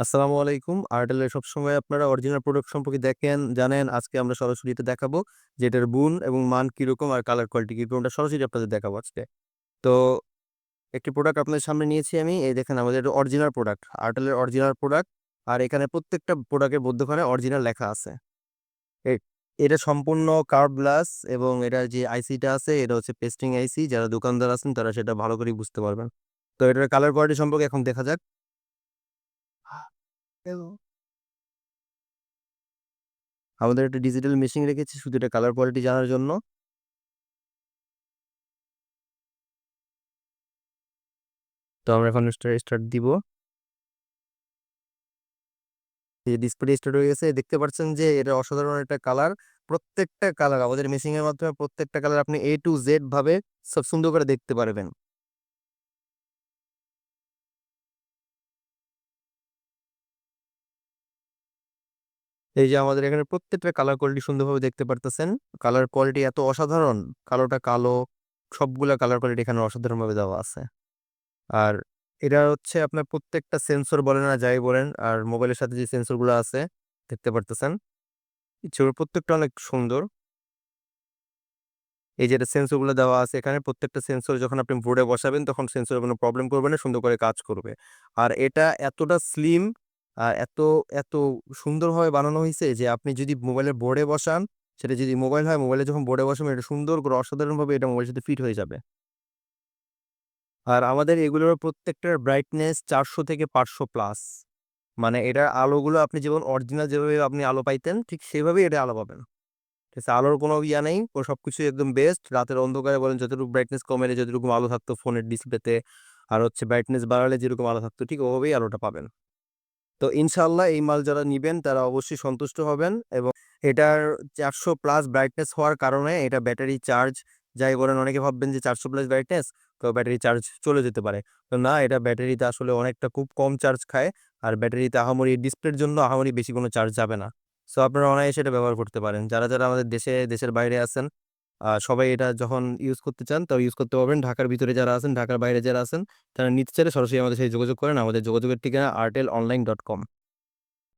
আসসালামু আলাইকুম। আর্টেলের সবসময় আপনারা অরিজিনাল প্রোডাক্ট সম্পর্কে দেখেন, জানেন। আজকে আমরা সরাসরি এটা দেখাবো যে এটার গুণ এবং মান কীরকম আর কালার কোয়ালিটি কীরকম এটা সরাসরি আপনাদের দেখাবো আজকে। তো একটি প্রোডাক্ট আপনাদের সামনে নিয়েছি আমি। এই দেখেন আমাদের অরিজিনাল প্রোডাক্ট। আর্টেলের অরিজিনাল প্রোডাক্ট। আর এখানে প্রত্যেকটা প্রোডাক্টের মধ্যখানে অরিজিনাল লেখা আছে। এটা সম্পূর্ণ কার্ভ গ্লাস এবং এটার যে আইসিটা আছে এটা হচ্ছে পেস্টিং আইসি। যারা দোকানদার আছেন তারা সেটা ভালো করেই বুঝতে পারবেন। তো এটার কালার কোয়ালিটি সম্পর্কে এখন দেখা যাক। আমাদের একটা ডিজিটাল মেশিন রেখেছি শুধু এটা কালার কোয়ালিটি জানার জন্য। তো আমরা এখন স্টা স্টার্ট দিব। এই ডিসপ্লে স্টার্ট হয়ে গেছে। দেখতে পাচ্ছেন যে এটা অসাধারণ একটা কালার। প্রত্যেকটা কালার আমাদের মেশিং এর মাধ্যমে প্রত্যেকটা কালার আপনি এ টু জেড ভাবে সব সুন্দর করে দেখতে পারবেন। এই যে আমাদের এখানে প্রত্যেকটা কালার কোয়ালিটি সুন্দরভাবে দেখতে পারতেছেন। কালার কোয়ালিটি এত অসাধারণ, কালোটা কালো, সবগুলা কালার কোয়ালিটি এখানে অসাধারণভাবে দেওয়া আছে। আর এটা হচ্ছে আপনার প্রত্যেকটা সেন্সর বলেন আর যাই বলেন, আর মোবাইলের সাথে যে সেন্সরগুলো আছে দেখতে পারতেছেন। এগুলোর প্রত্যেকটা অনেক সুন্দর। এই যে সেন্সরগুলো দেওয়া আছে এখানে প্রত্যেকটা সেন্সর যখন আপনি বোর্ডে বসাবেন তখন সেন্সরে কোনো প্রবলেম করবে না, সুন্দর করে কাজ করবে। আর এটা এতটা স্লিম এত, এত সুন্দরভাবে বানানো হইছে যে আপনি যদি মোবাইলের বোর্ডে বসান, সেটা যদি মোবাইল হয়, মোবাইলে যখন বোর্ডে বসাবেন এটা সুন্দর করে অসাধারণভাবে এটা মোবাইলের সাথে ফিট হয়ে যাবে। আর আমাদের এগুলোর প্রত্যেকটার ব্রাইটনেস ৪০০ থেকে ৫০০ প্লাস। মানে এটার আলোগুলো আপনি যেমন অরিজিনাল যেভাবে আপনি আলো পাইতেন ঠিক সেভাবেই এটা আলো পাবেন। ঠিক আছে? আলোর কোনো ইয়া নেই। ও সবকিছুই একদম বেস্ট। রাতের অন্ধকারে বলেন যতটুকু ব্রাইটনেস কমাইলে যতটুকু আলো থাকতো ফোনের ডিসপ্লেতে আর হচ্ছে ব্রাইটনেস বাড়ালে যেরকম আলো থাকতো ঠিক ওভাবেই আলোটা পাবেন। তো ইনশাল্লাহ এই মাল যারা নিবেন তারা অবশ্যই সন্তুষ্ট হবেন এবং এটার ৪০০ প্লাস ব্রাইটনেস হওয়ার কারণে এটা ব্যাটারি চার্জ যাই বলেন অনেকে ভাববেন যে ৪০০ প্লাস ব্রাইটনেস তো ব্যাটারি চার্জ চলে যেতে পারে। তো না এটা ব্যাটারিতে আসলে অনেকটা খুব কম চার্জ খায়। আর ব্যাটারিতে আহামরি ডিসপ্লের জন্য আহামরি বেশি কোনো চার্জ যাবে না। সো আপনারা অনায়াসে এটা ব্যবহার করতে পারেন। যারা, যারা আমাদের দেশে দেশের বাইরে আছেন সবাই এটা যখন ইউজ করতে চান তাও ইউজ করতে পারবেন। ঢাকার ভিতরে যারা আছেন, ঢাকার বাইরে যারা আছেন তারা নিতে চাইলে সরাসরি আমাদের সাথে যোগাযোগ করেন। আমাদের যোগাযোগের ঠিকানা artelonline.com